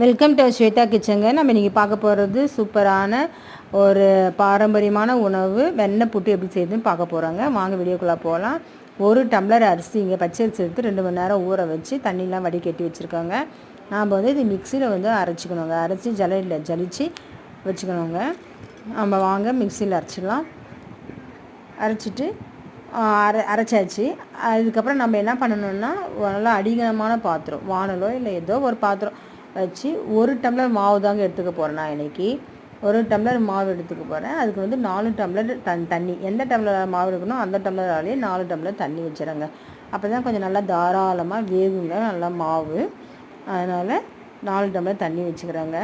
Welcome to Shweta கிச்சங்க நம்ம இன்றைக்கி பார்க்க போகிறது சூப்பரான ஒரு பாரம்பரியமான உணவு. வெண்ணெய் புட்டு எப்படி செய்யுதுன்னு பார்க்க போகிறாங்க வாங்க வீடியோக்குள்ளே போகலாம் ஒரு டம்ளர் அரிசி இங்கே பச்சை அரிசி எடுத்து ரெண்டு மணி நேரம் ஊற வச்சு தண்ணிலாம் வடிகட்டி வச்சுருக்காங்க. நாம் வந்து இது மிக்சியில் வந்து அரைச்சிக்கணுங்க. அரைச்சி ஜலையில் ஜலிச்சு வச்சுக்கணுங்க. நம்ம வாங்க மிக்சியில் அரைச்சிக்கலாம் அரைச்சிட்டு அரை அரைச்சாச்சு. அதுக்கப்புறம் நம்ம என்ன பண்ணணும்னா நல்லா அடிகனமான பாத்திரம் வானலோ இல்லை ஏதோ ஒரு பாத்திரம். வச்சு ஒரு டம்ளர் மாவு தாங்க எடுத்துக்க போகிறேன் நான் இன்னைக்கு. ஒரு டம்ளர் மாவு எடுத்துக்க போகிறேன் அதுக்கு வந்து நாலு டம்ளர் தன் தண்ணி. எந்த டம்ளர் மாவு இருக்கணும் அந்த டம்ளராலேயே நாலு டம்ளர் தண்ணி வச்சுருங்க. அப்போ தான் கொஞ்சம் நல்லா தாராளமாக வேகுங்க நல்லா மாவு. அதனால் நாலு டம்ளர் தண்ணி வச்சுக்கிறாங்க.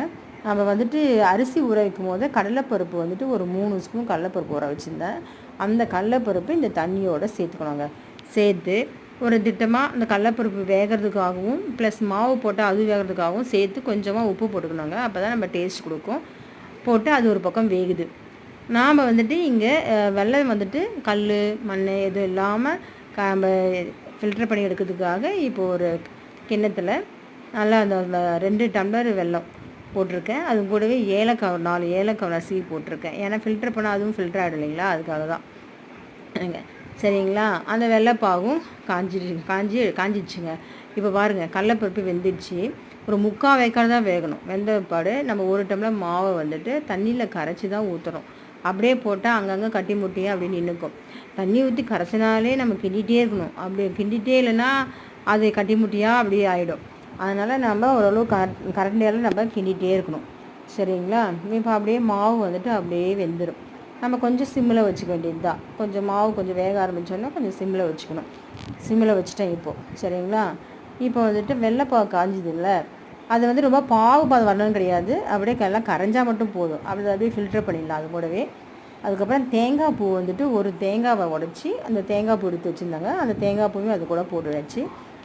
நம்ம வந்துட்டு அரிசி ஊற வைக்கும் போது கடலைப்பருப்பு வந்துட்டு ஒரு மூணு ஸ்பூன் கடலைப்பருப்பு ஊற வச்சுருந்தேன். அந்த கடலைப்பருப்பு இந்த தண்ணியோட சேர்த்துக்கணுங்க. சேர்த்து ஒரு திட்டமாக அந்த கடலப்பருப்பு வேகிறதுக்காகவும் ப்ளஸ் மாவு போட்டால் அது வேகிறதுக்காகவும் சேர்த்து கொஞ்சமாக உப்பு போட்டுக்கணுங்க. அப்போ தான் நம்ம டேஸ்ட் கொடுக்கும். போட்டு அது ஒரு பக்கம் வேகுது. நாம் வந்துட்டு இங்கே வெள்ளம் வந்துட்டு கல் மண் எதுவும் இல்லாமல் நம்ம ஃபில்டர் பண்ணி எடுக்கிறதுக்காக இப்போ ஒரு கிண்ணத்தில் நல்லா அந்த ரெண்டு டம்ளர் வெல்லம் போட்டிருக்கேன். அது கூடவே ஏலக்காய் நாலு ஏலக்காய் நசுக்கி போட்டிருக்கேன். ஏன்னா ஃபில்டர் பண்ணால் அதுவும் ஃபில்டர் ஆகிடும் இல்லைங்களா? அதுக்காக தான் சரிங்களா? அந்த வெள்ளைப்பாவும் காஞ்சிடு காஞ்சி காஞ்சிடுச்சுங்க. இப்போ பாருங்கள் கடலப்பருப்பு வெந்துடுச்சு. ஒரு முக்கால் வேக்காடு தான் வேகணும். வெந்தப்பாடு நம்ம ஒரு டம்ளர் மாவை வந்துட்டு தண்ணியில் கரைச்சி தான் ஊற்றுறோம் அப்படியே போட்டால் அங்கங்கே கட்டி முட்டியே அப்படி நின்றுக்கும் தண்ணி ஊற்றி கரைச்சினாலே நம்ம கிண்டிகிட்டே இருக்கணும். அப்படி கிண்டிகிட்டே இல்லைன்னா அது கட்டி முட்டியாக அப்படியே ஆகிடும் அதனால் நம்ம ஓரளவு கரண்ட் கரண்டியால் நம்ம கிண்டிகிட்டே இருக்கணும். சரிங்களா? இப்போ அப்படியே மாவு வந்துட்டு அப்படியே வெந்துடும் நம்ம கொஞ்சம் சிம்மில் வச்சுக்க வேண்டியது தான் கொஞ்சம் மாவு கொஞ்சம் வேக ஆரம்பித்தோன்னா கொஞ்சம் சிம்மில் வச்சுக்கணும். சிம்மில் வச்சுட்டேன் இப்போது சரிங்களா? இப்போ வந்துட்டு வெள்ளைப்பாவு காஞ்சுதுல்ல? அது வந்து ரொம்ப பாவு பாது வரணும்னு கிடையாது. அப்படியே எல்லாம் கரைஞ்சால் மட்டும் போதும். அப்படி அப்படியே ஃபில்டர் பண்ணிடலாம் அது கூடவே. அதுக்கப்புறம் தேங்காய் பூ வந்துட்டு ஒரு தேங்காவை உடச்சி அந்த தேங்காய் பூ எடுத்து வச்சுருந்தாங்க. அந்த தேங்காய் பூவும் அது கூட போட்டுடாச்சு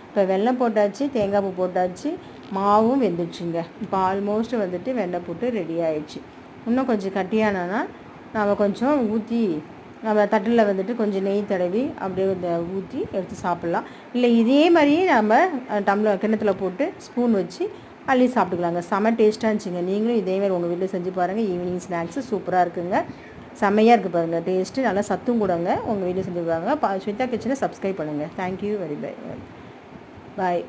இப்போ வெல்லம் போட்டாச்சு தேங்காய் பூ போட்டாச்சு. மாவும் வெந்துடுச்சுங்க. இப்போ ஆல்மோஸ்ட் வந்துட்டு வெண்ணெய் போட்டு ரெடி ஆயிடுச்சு. இன்னும் கொஞ்சம் கட்டியானா நம்ம கொஞ்சம் ஊற்றி நம்ம தட்டில் வந்துட்டு கொஞ்சம் நெய் தடவி அப்படியே இந்த ஊற்றி எடுத்து சாப்பிட்லாம். இல்லை இதே மாதிரியே நம்ம டம்ளர் கிண்ணத்தில் போட்டு ஸ்பூன் வச்சு அள்ளி சாப்பிட்டுக்கலாங்க செம டேஸ்ட்டாக இருந்துச்சுங்க. நீங்களும் இதேமாதிரி உங்கள் வீட்டில் செஞ்சு பாருங்கள் ஈவினிங் ஸ்நாக்ஸு சூப்பராக இருக்குங்க. செம்மையாக இருக்குது பாருங்கள் டேஸ்ட்டு நல்லா சத்தும் கூடங்க. உங்கள் வீட்டில் செஞ்சு பாருங்க. ஸ்விதா கிச்சனை சப்ஸ்கிரைப் பண்ணுங்கள் தேங்க்யூ வெரி பை பாய்